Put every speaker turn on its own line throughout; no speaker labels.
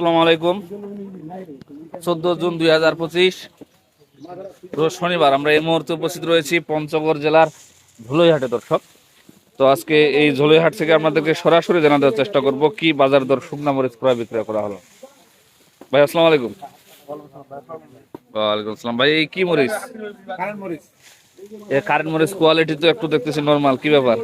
আসসালামু আলাইকুম। চোদ্দ জুন দুই হাজার পঁচিশ রোজ শনিবার আমরা এই মুহূর্তে উপস্থিত রয়েছি পঞ্চগড় জেলার ধুলইহাটে দর্শক। তো আজকে এই ধুলইহাট থেকে আপনাদেরকে সরাসরি জানা দেওয়ার চেষ্টা করব কি বাজার দর শুকনা মরিচ ক্রয় বিক্রয় করা হলো। ভাই আসসালামু আলাইকুম। ওয়ালাইকুম আসসালাম। ভাই এই কি মরিচ? কারেন্ট মরিচ। কোয়ালিটি তো একটু দেখতেছি নর্মাল কি ব্যাপার?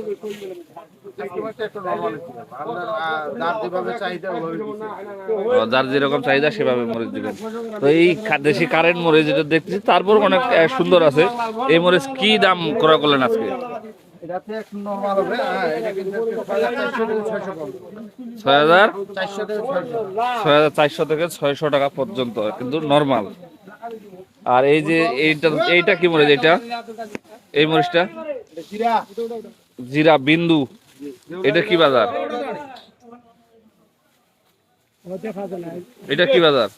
যার যেরকম চাহিদা, সেভাবে মরিচ দিবেন। তো এই দেশি কারেন্ট মরিচ যেটা দেখতেছি, তারপর অনেক সুন্দর আছে। এই মরিচ কি দাম করা করলেন আজকে? ছয় হাজার? চারশো থেকে ছয়শো টাকা পর্যন্ত, কিন্তু নর্মাল আর এই যে এইটা এইটা কি মরিচ এইটা এই মরিচটা? জিরা, বিন্দু। এটা কি বাজার? এটা কি বাজার?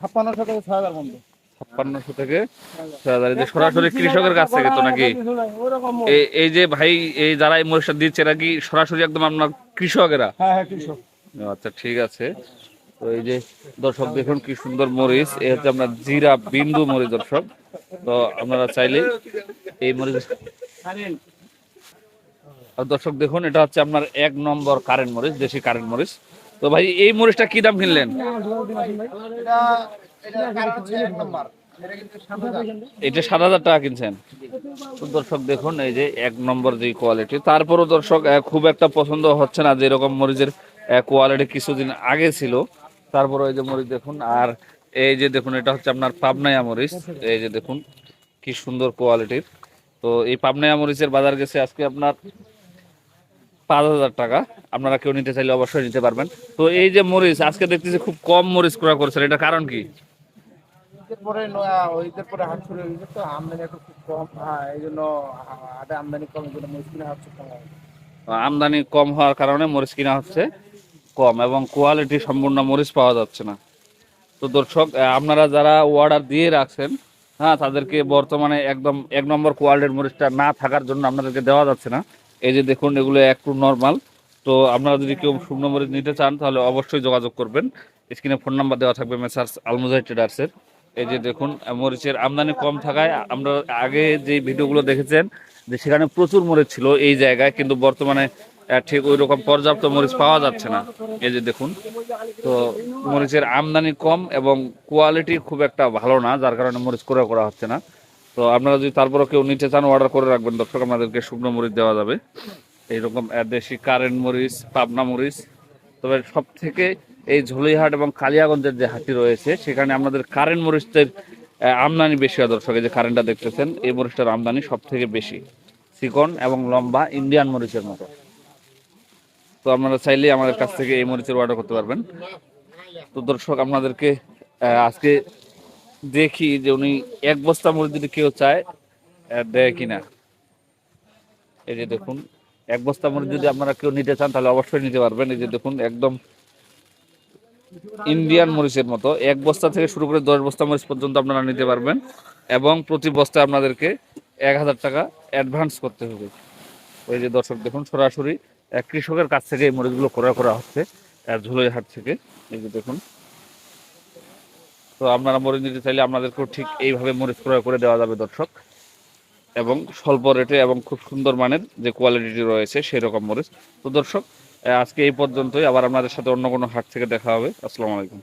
ছাপ্পান্নশো থেকে ছয় হাজার মধ্যে
ছাপ্পান্নশো থেকে সরাসরি কৃষকের কাছ থেকে তো নাকি? এই এই যে ভাই এই যারা এই মরিচটা দিচ্ছে নাকি সরাসরি একদম আপনার কৃষকেরা
হ্যাঁ হ্যাঁ কৃষক।
আচ্ছা ঠিক আছে। তো এই যে দর্শক দেখুন কি সুন্দর মরিচ। এই হচ্ছে আপনার জিরা বিন্দু মরিচ দর্শক। তো আপনারা চাইলে এই মরিচ দর্শক দেখুন এটা হচ্ছে আপনার এক নম্বর কারেন্ট মরিচ দেশি কারেন্ট মরিচ। তো ভাই এই মরিচটা কি দাম কিনলেন?
এটা সাত হাজার।
টাকা কিনছেন? দর্শক দেখুন এই যে এক নম্বর যে কোয়ালিটি তারপরও দর্শক খুব একটা পছন্দ হচ্ছে না যে এরকম মরিচের কোয়ালিটি কিছুদিন আগে ছিল। তারপরে এই যে মরিচ দেখুন আর এই যে দেখুন এটা হচ্ছে আপনার পাবনায়া মরিচ। এই যে দেখুন কি সুন্দর কোয়ালিটির তো এই পাবনায়া মরিচের বাজার গেছে আজকে আপনার পাঁচ হাজার টাকা। আপনারা কেউ নিতে চাইলে অবশ্যই নিতে পারবেন। তো এই যে মরিচ আজকে দেখতেছি খুব কম মরিচ ক্রয় করেছেন। এটা কারণ কি?
পরে ঈদের পরে হাট শুরু তো আমদানি একটু খুব কম। হ্যাঁ এই জন্য হাটে আমদানি কম এই জন্য মুসকিনে হচ্ছে কম।
আমদানি কম হওয়ার কারণে মরিচ কিনা হচ্ছে কম এবং কোয়ালিটি সম্পূর্ণ মরিচ পাওয়া যাচ্ছে না। তো দর্শক আপনারা যারা অর্ডার দিয়ে রাখছেন হ্যাঁ তাদেরকে বর্তমানে একদম এক নম্বর কোয়ালিটির মরিচটা না থাকার জন্য আপনাদেরকে দেওয়া যাচ্ছে না। এই যে দেখুন, এগুলো একটু নর্মাল তো আপনারা যদি কেউ শুকনো মরিচ নিতে চান, তাহলে অবশ্যই যোগাযোগ করবেন। স্ক্রিনে ফোন নাম্বার দেওয়া থাকবে মেসার্স আলমুজাই ট্রেডার্সের এই যে দেখুন, মরিচের আমদানি কম থাকায় আমরা আগে যে ভিডিওগুলো দেখেছেন, যে সেখানে প্রচুর মরিচ ছিল এই জায়গায়, কিন্তু বর্তমানে ঠিক ওই রকম পর্যাপ্ত মরিচ পাওয়া যাচ্ছে না। এই যে দেখুন, তো মরিচের আমদানি কম এবং কোয়ালিটি খুব একটা ভালো না, যার কারণে মরিচ করে করা হচ্ছে না। তো আপনারা যদি তারপরে কেউ নিতে চান অর্ডার করে রাখবেন। দর্শক, আপনাদেরকে শুকনো মরিচ দেওয়া যাবে। এইরকম দেশি কারেন্ট মরিচ, পাবনা মরিচ। তবে সব থেকে এই ঝুলিহাট এবং কালিয়াগঞ্জের যে হাটটি রয়েছে, সেখানে আমাদের কারেন্ট মরিচের আমদানি বেশি হয় দর্শক। যে কারেন্টটা দেখতেছেন, এই মরিচটার আমদানি সব থেকে বেশি। চিকন এবং লম্বা ইন্ডিয়ান মরিচের মতো। তো আপনারা চাইলে আমাদের কাছ থেকে এই মরিচের অর্ডার করতে পারবেন। তো দর্শক, আপনাদেরকে আজকে দেখি যে উনি এক বস্তা মরিচ যদি কেউ চায় দেয় কিনা। এই যে দেখুন, এক বস্তা মরিচ যদি আপনারা কেউ নিতে চান, তাহলে অবশ্যই নিতে পারবেন। এই যে দেখুন, একদম ইন্ডিয়ান মরিচের মতো। এক বস্তা থেকে শুরু করে দশ বস্তা মরিচ পর্যন্ত আপনারা নিতে পারবেন এবং প্রতি বস্তায় আপনাদেরকে এক হাজার টাকা অ্যাডভান্স করতে হবে। ওই যে দর্শক দেখুন, সরাসরি এক কৃষকের কাছ থেকে এই মরিচগুলো ক্রয় করা হচ্ছে ঝুলই হাট থেকে। এই যে দেখুন তো আপনারা মরিচ নিতে চাইলে আপনাদেরকেও ঠিক এইভাবে মরিচ ক্রয় করে দেওয়া যাবে দর্শক। এবং স্বল্প রেটে এবং খুব সুন্দর মানের যে কোয়ালিটি রয়েছে সেই রকম মরিচ। তো দর্শক আজকে এই পর্যন্তই। আবার আপনাদের সাথে অন্য কোনো হাট থেকে দেখা হবে। আসসালামু আলাইকুম।